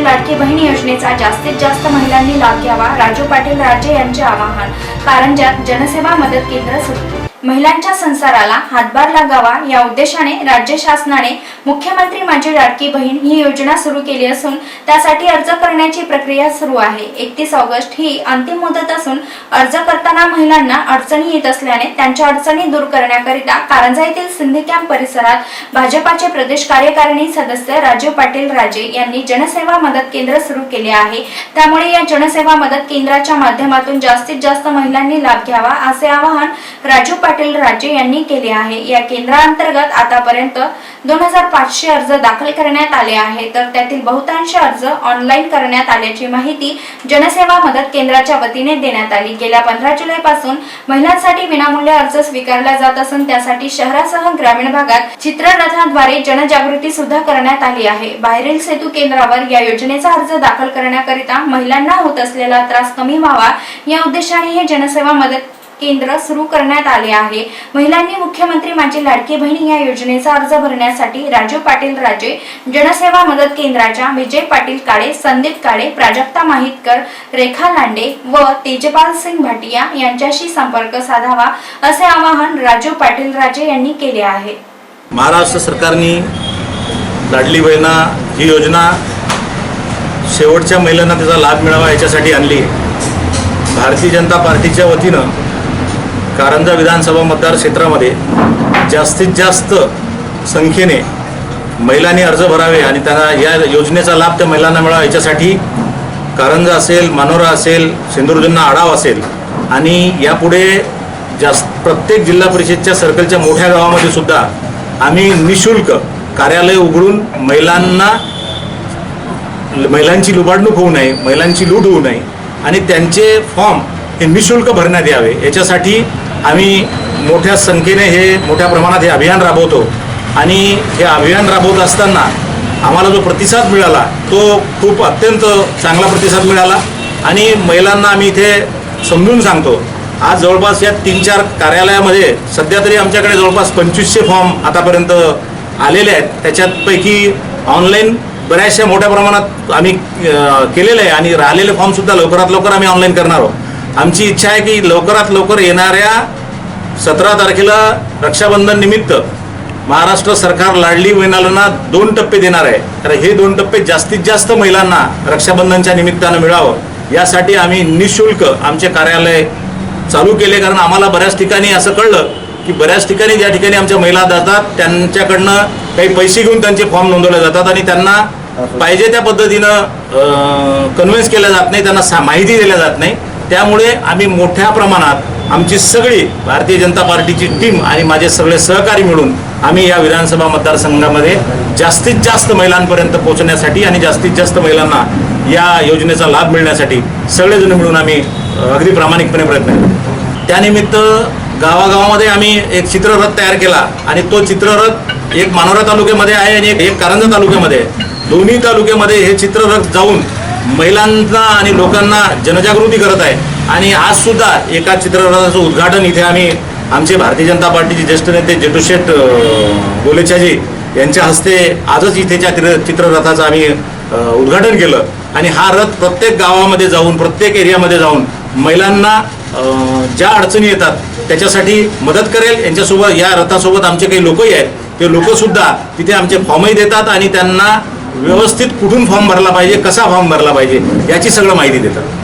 लाडकी बहीण योजनेचा जास्तीत जास्त महिलांनी लाभ घ्यावा राजू पाटील राजे यांचे आवाहन. कारंजात जनसेवा मदत केंद्र सुरू. महिलांच्या संसाराला हातभार लागावा या उद्देशाने राज्य शासनाने मुख्यमंत्री माझी लाडकी बहीण ही योजना सुरू केली असून त्यासाठी अर्ज करण्याची प्रक्रिया सुरू आहे. एकतीस ऑगस्ट ही अंतिम मुदत असून अर्ज करताना महिलांना अडचणी येत असल्याने त्यांच्या अडचणी दूर करण्याकरिता कारंजा येथील सिंधी कॅम्प परिसरात भाजपाचे प्रदेश कार्यकारिणी सदस्य राजीव पाटील राजे यांनी जनसेवा मदत केंद्र सुरू केले आहे. त्यामुळे या जनसेवा मदत केंद्राच्या माध्यमातून जास्तीत जास्त महिलांनी लाभ घ्यावा असे आवाहन राजू पाटील पाटील राजे यांनी केले आहे. या केंद्रांतर्गत आतापर्यंत दोन हजार पाचशे अर्ज दाखल करण्यात आले आहे तर त्यातील बहुतांश अर्ज ऑनलाईन करण्यात आल्याची माहिती जनसेवा मदत केंद्राच्या वतीने देण्यात आली. गेल्या पंधरा जुलै पासून महिलांसाठी विनामूल्य अर्ज स्वीकारला जात असून त्यासाठी शहरासह ग्रामीण भागात चित्ररथाद्वारे जनजागृती सुद्धा करण्यात आली आहे. बाहेरील सेतू केंद्रावर या योजनेचा अर्ज दाखल करण्याकरिता महिलांना होत असलेला त्रास कमी व्हावा या उद्देशाने हे जनसेवा मदत केंद्र सुरू करण्यात आले आहे. महिलांनी मुख्यमंत्री माझी लाडकी बहिणी या योजनेचा अर्ज भरण्यासाठी राजू पाटील राजे जनसेवा मदत केंद्राच्या विजय पाटील काळे संदीप काळे प्राजक्ता माहितकर रेखा लांडे व तेजपाल सिंग भाटिया यांच्याशी संपर्क साधावा असे आवाहन राजू पाटील राजे यांनी केले आहे. महाराष्ट्र सरकारने लाडली बहिणा ही योजना शेवटच्या महिलांना त्याचा लाभ मिळावा याच्यासाठी आणली. आहे भारतीय जनता पार्टीच्या वतीनं कारंजा विधानसभा मतदार क्षेत्रामध्ये जास्तीत जास्त संख्येने महिलांनी अर्ज भरावे आणि त्यांना या योजनेचा लाभ त्या महिलांना मिळावा. याच्यासाठी कारंजा असेल मानोरा असेल सिंधुदुर्गना आढाव असेल आणि यापुढे जास्त प्रत्येक जिल्हा परिषदच्या सर्कलच्या मोठ्या गावामध्ये सुद्धा आम्ही निशुल्क कार्यालय उघडून महिलांना महिलांची लुबाडणूक होऊ नये महिलांची लूट होऊ नये आणि त्यांचे फॉर्म हे निशुल्क भरण्यात यावे. याच्यासाठी आम्ही मोठ्या संख्येने हे मोठ्या प्रमाणात हे अभियान राबवतो. आणि हे अभियान राबवत असताना आम्हाला जो प्रतिसाद मिळाला तो खूप अत्यंत चांगला प्रतिसाद मिळाला. आणि महिलांना आम्ही इथे समजून सांगतो आज जवळपास या तीन चार कार्यालयामध्ये सध्या तरी आमच्याकडे जवळपास पंचवीसशे फॉर्म आतापर्यंत आलेले आहेत. त्याच्यातपैकी ऑनलाईन बऱ्याचशा मोठ्या प्रमाणात आम्ही केलेलं आहे आणि राहिलेले फॉर्मसुद्धा लवकरात लवकर आम्ही ऑनलाईन करणार आहोत. आमची इच्छा आहे की लवकरात लवकर येणाऱ्या सतरा तारखेला रक्षाबंधन निमित्त महाराष्ट्र सरकार लाडली महिलांना दोन टप्पे देणार आहे. तर हे दोन टप्पे जास्तीत जास्त महिलांना रक्षाबंधनच्या निमित्तानं मिळावं. यासाठी आम्ही निशुल्क आमचे कार्यालय चालू केले कारण आम्हाला बऱ्याच ठिकाणी असं कळलं की बऱ्याच ठिकाणी ज्या ठिकाणी आमच्या महिला जातात त्यांच्याकडनं काही पैसे घेऊन त्यांचे फॉर्म नोंदवले जातात आणि त्यांना पाहिजे त्या पद्धतीनं कन्व्हिन्स केल्या जात नाही त्यांना सा माहिती दिल्या जात नाही. त्यामुळे आम्ही मोठ्या प्रमाणात आमची सगळी भारतीय जनता पार्टीची टीम आणि माझे सगळे सहकारी मिळून आम्ही या विधानसभा मतदारसंघामध्ये जास्तीत जास्त महिलांपर्यंत पोहोचण्यासाठी आणि जास्तीत जास्त महिलांना या योजनेचा लाभ मिळण्यासाठी सगळेजण मिळून आम्ही अगदी प्रामाणिकपणे प्रयत्न त्यानिमित्त गावागावामध्ये आम्ही एक चित्ररथ तयार केला आणि तो चित्ररथ एक मानोरा तालुक्यामध्ये आहे आणि एक एक कारंजा तालुक्यामध्ये आहे. दोन्ही तालुक्यामध्ये हे चित्ररथ जाऊन महिलांना आणि लोकांना जनजागृती करत आहे. आणि आज सुद्धा एका चित्ररथाचं उद्घाटन इथे आम्ही आमचे भारतीय जनता पार्टीचे ज्येष्ठ नेते जेटूशेठ गोलेछाजी यांच्या हस्ते आजच इथेच्या चित्ररथाचं आम्ही उद्घाटन केलं. आणि हा रथ प्रत्येक गावामध्ये जाऊन प्रत्येक एरियामध्ये जाऊन महिलांना ज्या अडचणी येतात त्याच्यासाठी मदत करेल. यांच्यासोबत या रथासोबत आमचे काही लोकही आहेत. ते लोकसुद्धा तिथे आमचे फॉर्मही देतात आणि त्यांना व्यवस्थित कुठून फॉर्म भरला पाहिजे कसा फॉर्म भरला पाहिजे याची सगळं माहिती देतात.